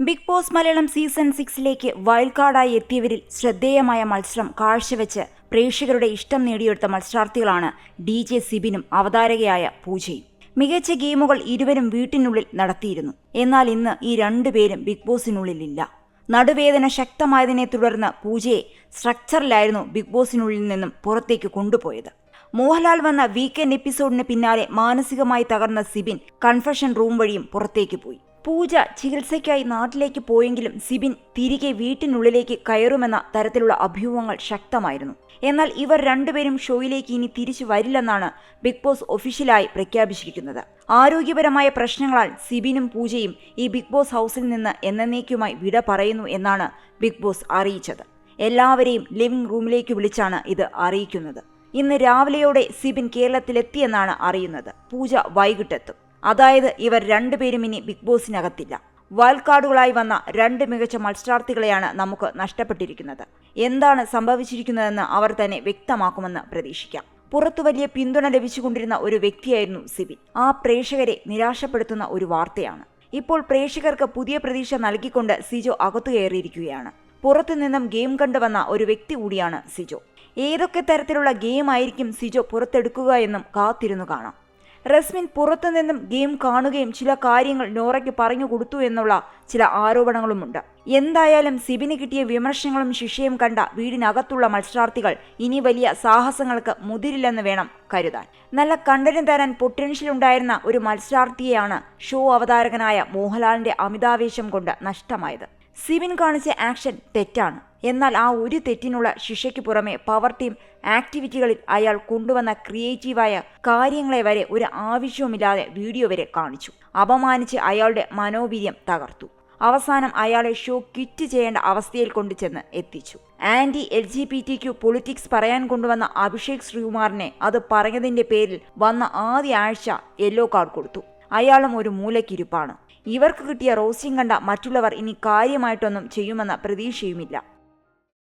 Big boss Malayalam season സിക്സിലേക്ക് wild കാർഡായി എത്തിയവരിൽ ശ്രദ്ധേയമായ മത്സരം കാഴ്ചവെച്ച് പ്രേക്ഷകരുടെ ഇഷ്ടം നേടിയെടുത്ത മത്സരാർത്ഥികളാണ് ഡി ജെ സിബിനും അവതാരകയായ പൂജയും. മികച്ച ഗെയിമുകൾ ഇരുവരും വീട്ടിനുള്ളിൽ നടത്തിയിരുന്നു. എന്നാൽ ഇന്ന് ഈ രണ്ടുപേരും ബിഗ് ബോസിനുള്ളിലില്ല. നടുവേദന ശക്തമായതിനെ തുടർന്ന് പൂജയെ സ്ട്രക്ചറിലായിരുന്നു ബിഗ് ബോസിനുള്ളിൽ നിന്നും പുറത്തേക്ക് കൊണ്ടുപോയത്. മോഹൻലാൽ വന്ന വീക്കെൻഡ് എപ്പിസോഡിന് പിന്നാലെ മാനസികമായി തകർന്ന സിബിൻ കൺഫഷൻ റൂം വഴിയും പുറത്തേക്ക് പോയി. പൂജ ചികിത്സയ്ക്കായി നാട്ടിലേക്ക് പോയെങ്കിലും സിബിൻ തിരികെ വീട്ടിനുള്ളിലേക്ക് കയറുമെന്ന തരത്തിലുള്ള അഭ്യൂഹങ്ങൾ ശക്തമായിരുന്നു. എന്നാൽ ഇവർ രണ്ടുപേരും ഷോയിലേക്ക് ഇനി തിരിച്ചു വരില്ലെന്നാണ് ബിഗ് ബോസ് ഒഫീഷ്യലായി പ്രഖ്യാപിച്ചിരിക്കുന്നത്. ആരോഗ്യപരമായ പ്രശ്നങ്ങളാൽ സിബിനും പൂജയും ഈ ബിഗ് ബോസ് ഹൗസിൽ നിന്ന് എന്നേക്കുമായി വിട പറയുന്നു എന്നാണ് ബിഗ് ബോസ് അറിയിച്ചത്. എല്ലാവരെയും ലിവിംഗ് റൂമിലേക്ക് വിളിച്ചാണ് ഇത് അറിയിക്കുന്നത്. ഇന്ന് രാവിലെയോടെ സിബിൻ കേരളത്തിലെത്തിയെന്നാണ് അറിയുന്നത്. പൂജ വൈകിട്ടെത്തും. അതായത് ഇവർ രണ്ടുപേരും ഇനി ബിഗ് ബോസിനകത്തില്ല. വൈൽഡ് കാർഡുകളായി വന്ന രണ്ട് മികച്ച മത്സരാർത്ഥികളെയാണ് നമുക്ക് നഷ്ടപ്പെട്ടിരിക്കുന്നത്. എന്താണ് സംഭവിച്ചിരിക്കുന്നതെന്ന് അവർ തന്നെ വ്യക്തമാക്കുമെന്ന് പ്രതീക്ഷിക്കാം. പുറത്തു വലിയ പിന്തുണ ലഭിച്ചുകൊണ്ടിരുന്ന ഒരു വ്യക്തിയായിരുന്നു സിബിൻ. ആ പ്രേക്ഷകരെ നിരാശപ്പെടുത്തുന്ന ഒരു വാർത്തയാണ്. ഇപ്പോൾ പ്രേക്ഷകർക്ക് പുതിയ പ്രതീക്ഷ നൽകിക്കൊണ്ട് സിജോ അകത്തു കയറിയിരിക്കുകയാണ്. പുറത്തുനിന്നും ഗെയിം കണ്ടുവന്ന ഒരു വ്യക്തി കൂടിയാണ് സിജോ. ഏതൊക്കെ തരത്തിലുള്ള ഗെയിം ആയിരിക്കും സിജോ പുറത്തെടുക്കുക എന്നും കാത്തിരുന്നു കാണാം. റസ്മിൻ പുറത്തുനിന്നും ഗെയിം കാണുകയും ചില കാര്യങ്ങൾ നോറയ്ക്ക് പറഞ്ഞു കൊടുത്തു എന്നുള്ള ചില ആരോപണങ്ങളുമുണ്ട്. എന്തായാലും സിബിന് കിട്ടിയ വിമർശനങ്ങളും ശിക്ഷയും കണ്ട വീടിനകത്തുള്ള മത്സരാർത്ഥികൾ ഇനി വലിയ സാഹസങ്ങൾക്ക് മുതിരില്ലെന്ന് വേണം കരുതാൻ. നല്ല കണ്ടന്റ് തരാൻ പൊട്ടൻഷ്യൽ ഉണ്ടായിരുന്ന ഒരു മത്സരാർത്ഥിയെയാണ് ഷോ അവതാരകനായ മോഹൻലാലിന്റെ അമിതാവേശം കൊണ്ട് നഷ്ടമായത്. സിബിൻ കാണിച്ച ആക്ഷൻ തെറ്റാണ്. എന്നാൽ ആ ഒരു തെറ്റിനുള്ള ശിക്ഷയ്ക്ക് പുറമെ പവർ ടീം ആക്ടിവിറ്റികളിൽ അയാൾ കൊണ്ടുവന്ന ക്രിയേറ്റീവായ കാര്യങ്ങളെ വരെ ഒരു ആവശ്യവുമില്ലാതെ വീഡിയോ വരെ കാണിച്ചു. അപമാനിച്ച് അയാളുടെ മനോവീര്യം തകർത്തു. അവസാനം അയാളെ ഷോ കിറ്റ് ചെയ്യേണ്ട അവസ്ഥയിൽ കൊണ്ടുചെന്ന് എത്തിച്ചു. Anti L G B T Q politics പറയാൻ കൊണ്ടുവന്ന അഭിഷേക് ശ്രീകുമാറിനെ അത് പറഞ്ഞതിന്റെ പേരിൽ വന്ന ആദ്യ ആഴ്ച യെല്ലോ കാർഡ് കൊടുത്തു. അയാളും ഒരു മൂലക്കിരിപ്പാണ്. ഇവർക്ക് കിട്ടിയ റോസ്റ്റിംഗ് കണ്ട മറ്റുള്ളവർ ഇനി കാര്യമായിട്ടൊന്നും ചെയ്യുമെന്ന പ്രതീക്ഷയുമില്ല.